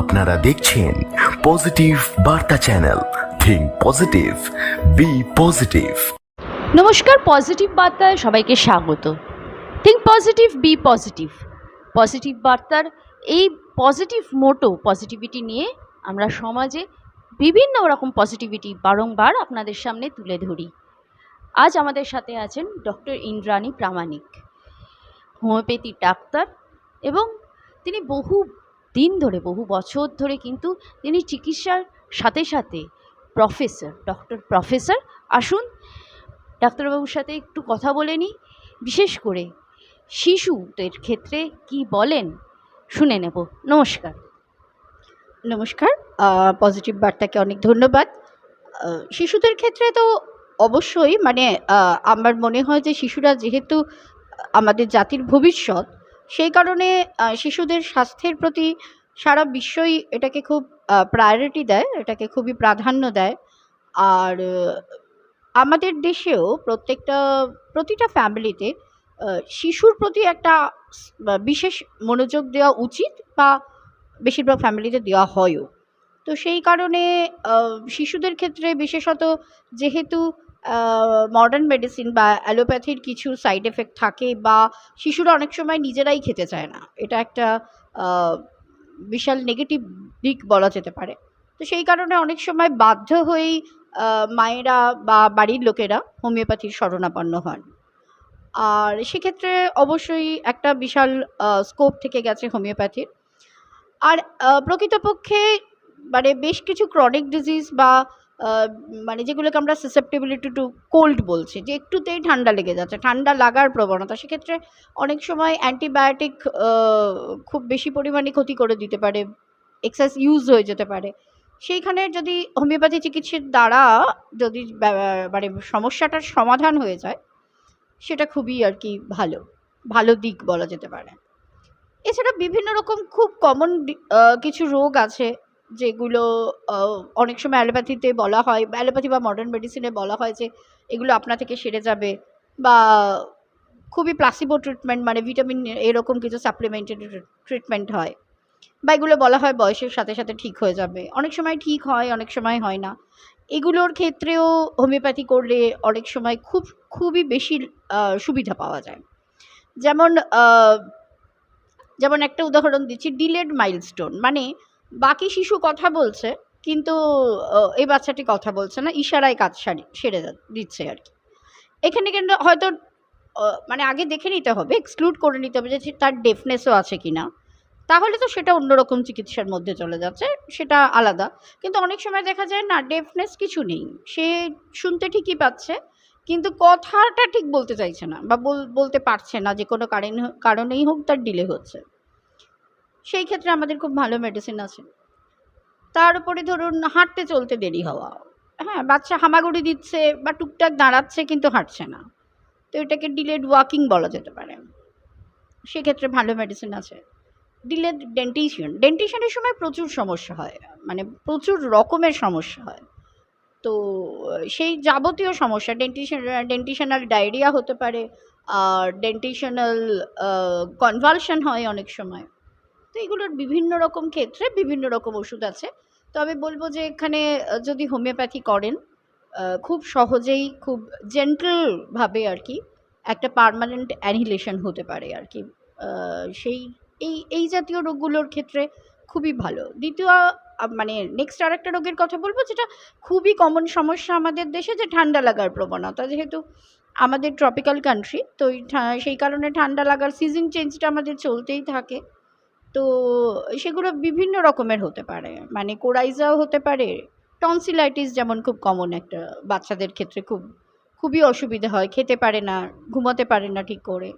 আপনারা দেখছেন পজিটিভ বার্তা channel. Think positive be positive নমস্কার পজিটিভ বার্তায় সবাইকে স্বাগত। Think positive be positive positive বার্তার এই পজিটিভ মোটো পজিটিভিটি নিয়ে আমরা সমাজে বিভিন্ন রকম পজিটিভিটি বারংবার আপনাদের সামনে তুলে ধরি। আজ আমাদের সাথে আছেন ডক্টর ইন্দ্রাণী প্রামাণিক, হোমিওপ্যাথি ডাক্তার এবং তিনি বহু দিন ধরে, বহু বছর ধরে কিন্তু তিনি চিকিৎসার সাথে সাথে প্রফেসর, ডক্টর প্রফেসর আসুন। ডাক্তারবাবুর সাথে একটু কথা বলে নিই। বিশেষ করে শিশুদের ক্ষেত্রে কি বলেন? শুনে নেব। নমস্কার। নমস্কার। পজিটিভ বার্তাকে অনেক ধন্যবাদ। শিশুদের ক্ষেত্রে তো অবশ্যই মানে আমার মনে হয় যে শিশুরা যেহেতু আমাদের জাতির ভবিষ্যৎ সেই কারণে শিশুদের স্বাস্থ্যের প্রতি সারা বিশ্বই এটাকে খুব প্রায়োরিটি দেয়, এটাকে খুবই প্রাধান্য দেয়। আর আমাদের দেশেও প্রত্যেকটা, প্রতিটা ফ্যামিলিতে শিশুর প্রতি একটা বিশেষ মনোযোগ দেওয়া উচিত বা, বেশিরভাগ ফ্যামিলিতে দেওয়া হয়ও। তো সেই কারণে শিশুদের ক্ষেত্রে বিশেষত যেহেতু মডার্ন মেডিসিন বা অ্যালোপ্যাথির কিছু সাইড এফেক্ট থাকে বা শিশুরা অনেক সময় নিজেরাই খেতে চায় না। এটা একটা বিশাল নেগেটিভ দিক বলা যেতে পারে। তো সেই কারণে অনেক সময় বাধ্য হয়েই মায়েরা বা বাড়ির লোকেরা হোমিওপ্যাথির শরণাপন্ন হন। আর সেক্ষেত্রে অবশ্যই একটা বিশাল স্কোপ থেকে গেছে হোমিওপ্যাথির আর প্রকৃতপক্ষে মানে বেশ কিছু ক্রনিক ডিজিজ বা মানে যেগুলোকে আমরা সাসেপ্টেবিলিটি টু কোল্ড বলছি, যে একটুতেই ঠান্ডা লেগে যাচ্ছে, ঠান্ডা লাগার প্রবণতা। সেক্ষেত্রে অনেক সময় অ্যান্টিবায়োটিক খুব বেশি পরিমাণে ক্ষতি করে দিতে পারে এক্সেস ইউজ হয়ে যেতে পারে। সেইখানে যদি হোমিওপ্যাথি চিকিৎসার দ্বারা যদি মানে সমস্যাটার সমাধান হয়ে যায়, সেটা খুবই আর কি ভালো ভালো দিক বলা যেতে পারে। এছাড়া বিভিন্ন রকম খুব কমন কিছু রোগ আছে যেগুলো অনেক সময় অ্যালোপ্যাথিতে বলা হয়, অ্যালোপ্যাথি বা মডার্ন মেডিসিনে বলা হয় যে, এগুলো আপনা থেকে সেরে যাবে বা খুবই প্লাসিবো ট্রিটমেন্ট মানে ভিটামিন এরকম কিছু সাপ্লিমেন্টারি ট্রিটমেন্ট হয় বা এগুলো বলা হয় বয়সের সাথে সাথে ঠিক হয়ে যাবে। অনেক সময় ঠিক হয়, অনেক সময় হয় না। এগুলোর ক্ষেত্রেও হোমিওপ্যাথি করলে অনেক সময় খুব, খুবই বেশি সুবিধা পাওয়া যায়। যেমন যেমন একটা উদাহরণ দিচ্ছি ডিলেড মাইলস্টোন মানে বাকি শিশু কথা বলছে, কিন্তু এই বাচ্চাটি কথা বলছে না, ইশারায় কাজ সারি, সেরে দিচ্ছে আর কি। এখানে কিন্তু হয়তো মানে আগে দেখে নিতে হবে এক্সক্লুড করে নিতে হবে যে তার ডেফনেসও আছে কি না তাহলে তো সেটা অন্যরকম চিকিৎসার মধ্যে চলে যাচ্ছে, সেটা আলাদা। কিন্তু অনেক সময় দেখা যায় না ডেফনেস কিছু নেই। সে শুনতে ঠিকই পাচ্ছে, কিন্তু কথাটা ঠিক বলতে চাইছে না, বা বল- বলতে পারছে না যে কোনো কারণ, কারণেই হোক তার ডিলে হচ্ছে। সেই ক্ষেত্রে আমাদের খুব ভালো মেডিসিন আছে। তার উপরে ধরুন হাঁটতে চলতে দেরি হওয়া। হ্যাঁ বাচ্চা হামাগুড়ি দিচ্ছে বা টুকটাক দাঁড়াচ্ছে কিন্তু হাঁটছে না। তো এটাকে ডিলেড ওয়াকিং বলা যেতে পারে। সেক্ষেত্রে ভালো মেডিসিন আছে। ডিলেড ডেন্টিশন ডেন্টিশনের সময় প্রচুর সমস্যা হয়। মানে প্রচুর রকমের সমস্যা হয়। তো সেই যাবতীয় সমস্যা ডেন্টিশন ডেন্টিশনাল ডায়রিয়া হতে পারে, আর ডেন্টিশনাল কনভালশন হয় অনেক সময়। তো এগুলোর বিভিন্ন রকম ক্ষেত্রে বিভিন্ন রকম ওষুধ আছে। তবে বলব যে এখানে যদি হোমিওপ্যাথি করেন খুব সহজেই, খুব জেন্টলভাবে আর কি একটা পার্মানেন্ট অ্যানিলেশন হতে পারে আর কি। সেই, এই এই জাতীয় রোগগুলোর ক্ষেত্রে খুবই ভালো। দ্বিতীয় মানে নেক্সট আরেকটা রোগের কথা বলব, যেটা খুবই কমন সমস্যা আমাদের দেশে, যে ঠান্ডা লাগার প্রবণতা। যেহেতু আমাদের ট্রপিক্যাল কান্ট্রি তো সেই কারণে ঠান্ডা লাগার সিজন চেঞ্জটা আমাদের চলতেই থাকে। তো সেগুলো বিভিন্ন রকমের হতে পারে। মানে কোরাইজাও হতে পারে। টনসিলাইটিস যেমন খুব কমন একটা বাচ্চাদের ক্ষেত্রে খুব, খুবই অসুবিধা হয়, খেতে পারে না, ঘুমাতে পারে না ঠিক করে।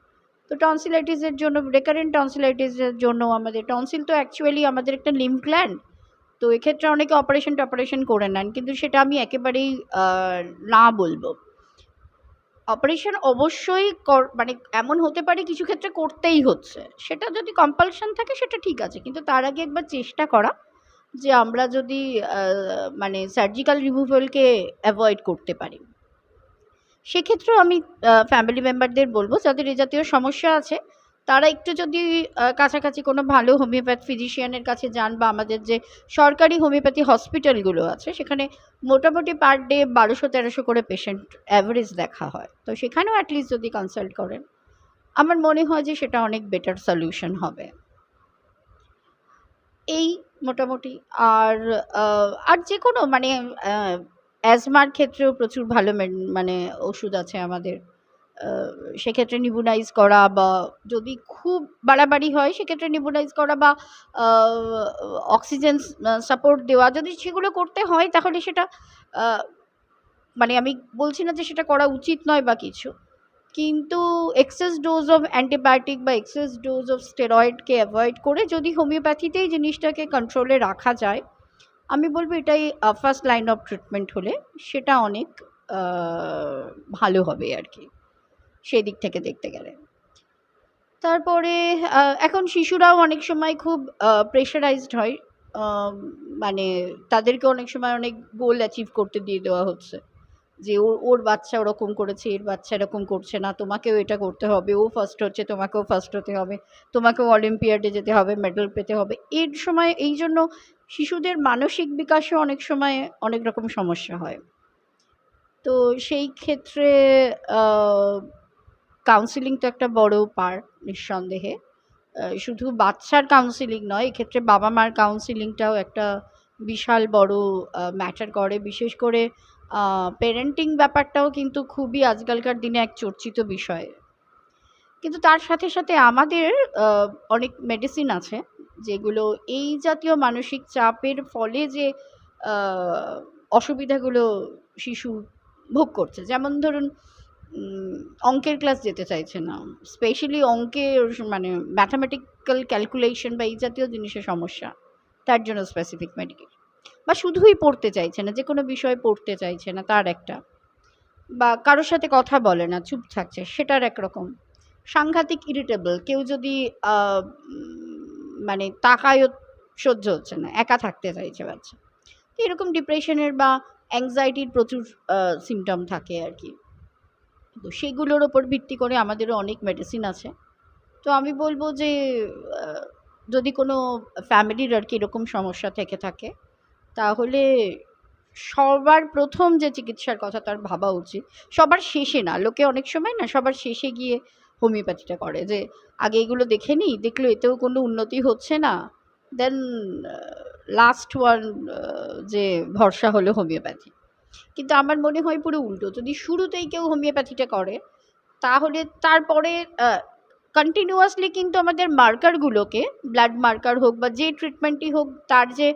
তো টনসিলাইটিসের জন্য রেকারেন্ট টনসিলাইটিসের জন্য আমাদের টনসিল তো অ্যাকচুয়ালি আমাদের একটা লিম গ্ল্যান্ড তো এক্ষেত্রে অনেকে অপারেশন টপারেশন করে নেন, কিন্তু সেটা আমি একেবারেই না বলব। অপারেশন অবশ্যই মানে এমন হতে পারে কিছু ক্ষেত্রে করতেই হচ্ছে। সেটা যদি কম্পালশন থাকে সেটা ঠিক আছে, কিন্তু তার আগে একবার চেষ্টা করা যে আমরা যদি মানে সার্জিক্যাল রিমুভালকে অ্যাভয়েড করতে পারি। সেক্ষেত্রেও আমি ফ্যামিলি মেম্বারদের বলব, যাদের এ জাতীয় সমস্যা আছে তারা একটু যদি কাছাকাছি কোনো ভালো হোমিওপ্যাথ ফিজিশিয়ানের কাছে যান বা আমাদের যে সরকারি হোমিওপ্যাথি হসপিটালগুলো আছে, সেখানে মোটামুটি পার ডে বারোশো তেরোশো করে পেশেন্ট অ্যাভারেজ দেখা হয়। তো সেখানেও অ্যাটলিস্ট যদি কনসাল্ট করেন, আমার মনে হয় যে সেটা অনেক বেটার সলিউশন হবে। এই মোটামুটি। আর আর যে কোনো মানে অ্যাজমার ক্ষেত্রেও প্রচুর ভালো মেন- ওষুধ আছে আমাদের। সেক্ষেত্রে নিবুনাইজ করা বা যদি খুব বাড়াবাড়ি হয়, সেক্ষেত্রে নিবুনাইজ করা বা অক্সিজেন সাপোর্ট দেওয়া যদি সেগুলো করতে হয়, তাহলে সেটা মানে আমি বলছি না যে সেটা করা উচিত নয় বা কিছু। কিন্তু এক্সেস ডোজ অফ অ্যান্টিবায়োটিক বা এক্সেস ডোজ অফ স্টেরয়েডকে অ্যাভয়েড করে যদি হোমিওপ্যাথিতেই জিনিসটাকে কন্ট্রোলে রাখা যায়, আমি বলব এটাই ফার্স্ট লাইন অফ ট্রিটমেন্ট হলে সেটা অনেক ভালো হবে আর কি। সেই দিক থেকে দেখতে গেলে। তারপরে এখন শিশুরাও অনেক সময় খুব প্রেশারাইজড হয়। মানে তাদেরকে অনেক সময় অনেক গোল অ্যাচিভ করতে দিয়ে দেওয়া হচ্ছে। যে ওর ওর বাচ্চা ওরকম করেছে, এর বাচ্চা এরকম করছে না, তোমাকেও এটা করতে হবে, ও ফার্স্ট হচ্ছে, তোমাকেও ফার্স্ট হতে হবে, তোমাকেও অলিম্পিয়াডে যেতে হবে মেডেল পেতে হবে। এর সময়, এই জন্য শিশুদের মানসিক বিকাশে অনেক সময় অনেক রকম সমস্যা হয়। তো সেই ক্ষেত্রে কাউন্সিলিং তো একটা বড় পার নিঃসন্দেহে। শুধু বাচ্চার কাউন্সিলিং নয়, এক্ষেত্রে বাবা মার কাউন্সিলিংটাও একটা বিশাল বড় ম্যাটার করে। বিশেষ করে পেরেন্টিং ব্যাপারটাও কিন্তু খুবই আজকালকার দিনে এক চর্চিত বিষয়। কিন্তু তার সাথে সাথে আমাদের অনেক মেডিসিন আছে, যেগুলো এই জাতীয় মানসিক চাপের ফলে যে অসুবিধাগুলো শিশু ভোগ করছে। যেমন ধরুন অঙ্কের ক্লাস যেতে চাইছে না। স্পেশালি অঙ্কের মানে ম্যাথামেটিক্যাল ক্যালকুলেশন বা এই জাতীয় জিনিসের সমস্যা, তার জন্য স্পেসিফিক মেডিকেল বা শুধুই পড়তে চাইছে না যে কোনো বিষয় পড়তে চাইছে না, তার একটা। বা কারোর সাথে কথা বলে না, চুপ থাকছে, সেটার একরকম। সাংঘাতিক ইরিটেবল কেউ যদি মানে তাকায়ও সহ্য হচ্ছে না, একা থাকতে চাইছে বাচ্চা। তো এরকম ডিপ্রেশনের বা অ্যাংজাইটির প্রচুর সিমটম থাকে আর কি। তো সেগুলোর ওপর ভিত্তি করে আমাদেরও অনেক মেডিসিন আছে। তো আমি বলব যে যদি কোনো ফ্যামিলির আর কি এরকম সমস্যা থেকে থাকে, তাহলে সবার প্রথম যে চিকিৎসার কথা তার ভাবা উচিত, সবার শেষে না, লোকে অনেক সময় না সবার শেষে গিয়ে হোমিওপ্যাথিটা করে যে, আগে এগুলো দেখে নিই, দেখল এতেও কোনো উন্নতি হচ্ছে না দেন লাস্ট ওয়ান যে ভরসা হলো হোমিওপ্যাথি। কিন্তু আমার মনে হয় পুরো উল্টো। যদি শুরুতেই কেউ হোমিওপ্যাথিটা করে, তাহলে তারপরে কন্টিনিউয়াসলি কিন্তু আমাদের মার্কারগুলোকে ব্লাড মার্কার হোক বা যে ট্রিটমেন্টই হোক, তার যে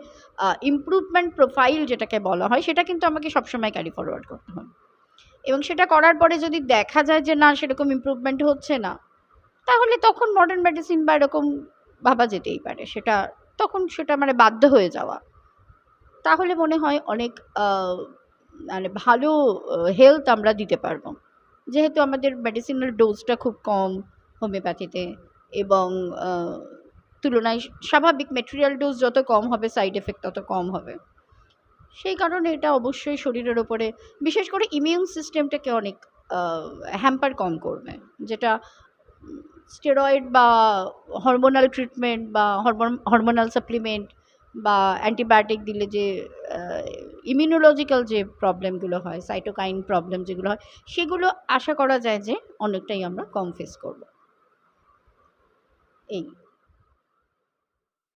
ইমপ্রুভমেন্ট প্রোফাইল যেটাকে বলা হয়, সেটা কিন্তু আমাকে সবসময় ক্যারি ফরওয়ার্ড করতে হবে এবং সেটা করার পরে যদি দেখা যায় যে, না, সেরকম ইমপ্রুভমেন্ট হচ্ছে না, তাহলে তখন মডার্ন মেডিসিন বা এরকম ভাবা যেতেই পারে। সেটা, তখন সেটা মানে বাধ্য হয়ে যাওয়া। তাহলে মনে হয় অনেক মানে ভালো হেলথ আমরা দিতে পারব। যেহেতু আমাদের মেডিসিনের ডোজটা খুব কম হোমিওপ্যাথিতে এবং তুলনায় স্বাভাবিক মেটেরিয়াল ডোজ যত কম হবে সাইড এফেক্ট তত কম হবে। সেই কারণে এটা অবশ্যই শরীরের ওপরে, বিশেষ করে ইমিউন সিস্টেমটাকে অনেক হ্যাম্পার কম করবে। যেটা স্টেরয়েড বা হরমোনাল ট্রিটমেন্ট বা হরমোন হরমোনাল সাপ্লিমেন্ট বা অ্যান্টিবায়োটিক দিলে যে ইমিউনোলজিক্যাল যে প্রবলেমগুলো হয় সাইটোকাইন প্রবলেম যেগুলো হয়, সেগুলো আশা করা যায় যে অনেকটাই আমরা কম ফেস করব। এই।